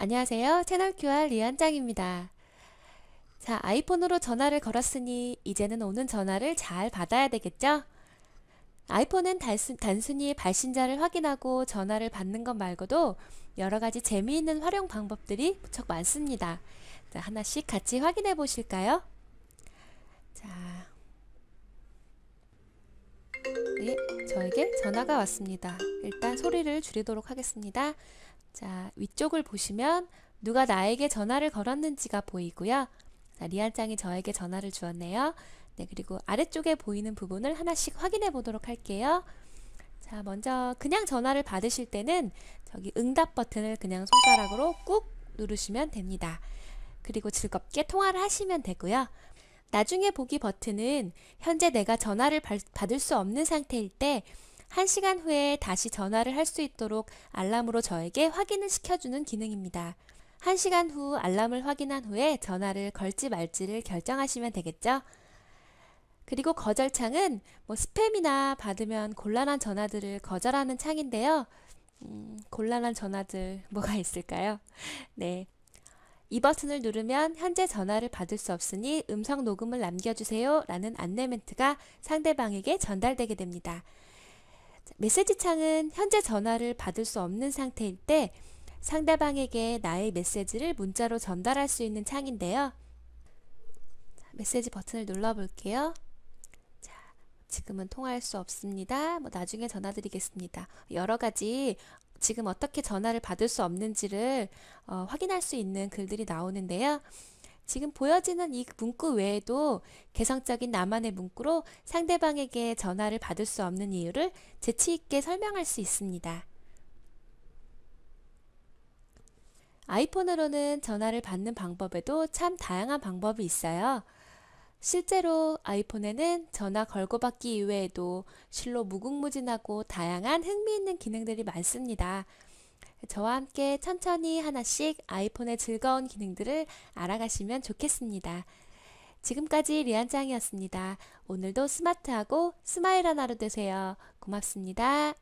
안녕하세요. 채널 QR 리안짱입니다. 자, 아이폰으로 전화를 걸었으니 이제는 오는 전화를 잘 받아야 되겠죠? 아이폰은 단순, 단순히 발신자를 확인하고 전화를 받는 것 말고도 여러 가지 재미있는 활용 방법들이 무척 많습니다. 자, 하나씩 같이 확인해 보실까요? 자, 네, 저에게 전화가 왔습니다. 일단 소리를 줄이도록 하겠습니다. 자, 위쪽을 보시면 누가 나에게 전화를 걸었는지가 보이고요. 자, 리안짱이 저에게 전화를 주었네요. 네, 그리고 아래쪽에 보이는 부분을 하나씩 확인해 보도록 할게요. 자, 먼저 그냥 전화를 받으실 때는 저기 응답 버튼을 그냥 손가락으로 꾹 누르시면 됩니다. 그리고 즐겁게 통화를 하시면 되고요. 나중에 보기 버튼은 현재 내가 전화를 받을 수 없는 상태일 때 1시간 후에 다시 전화를 할 수 있도록 알람으로 저에게 확인을 시켜주는 기능입니다. 1시간 후 알람을 확인한 후에 전화를 걸지 말지를 결정하시면 되겠죠. 그리고 거절창은 뭐 스팸이나 받으면 곤란한 전화들을 거절하는 창인데요. 음, 곤란한 전화들 뭐가 있을까요? 네. 이 버튼을 누르면 현재 전화를 받을 수 없으니 음성 녹음을 남겨주세요 라는 안내 멘트가 상대방에게 전달되게 됩니다. 메시지 창은 현재 전화를 받을 수 없는 상태일 때 상대방에게 나의 메시지를 문자로 전달할 수 있는 창인데요. 메시지 버튼을 눌러 볼게요. 자, 지금은 통화할 수 없습니다. 뭐 나중에 전화 드리겠습니다. 여러 가지 지금 어떻게 전화를 받을 수 없는지를 어, 확인할 수 있는 글들이 나오는데요. 지금 보여지는 이 문구 외에도 개성적인 나만의 문구로 상대방에게 전화를 받을 수 없는 이유를 재치 있게 설명할 수 있습니다. 아이폰으로는 전화를 받는 방법에도 참 다양한 방법이 있어요. 실제로 아이폰에는 전화 걸고 받기 이외에도 실로 무궁무진하고 다양한 흥미있는 기능들이 많습니다. 저와 함께 천천히 하나씩 아이폰의 즐거운 기능들을 알아가시면 좋겠습니다. 지금까지 리안짱이었습니다. 오늘도 스마트하고 스마일한 하루 되세요. 고맙습니다.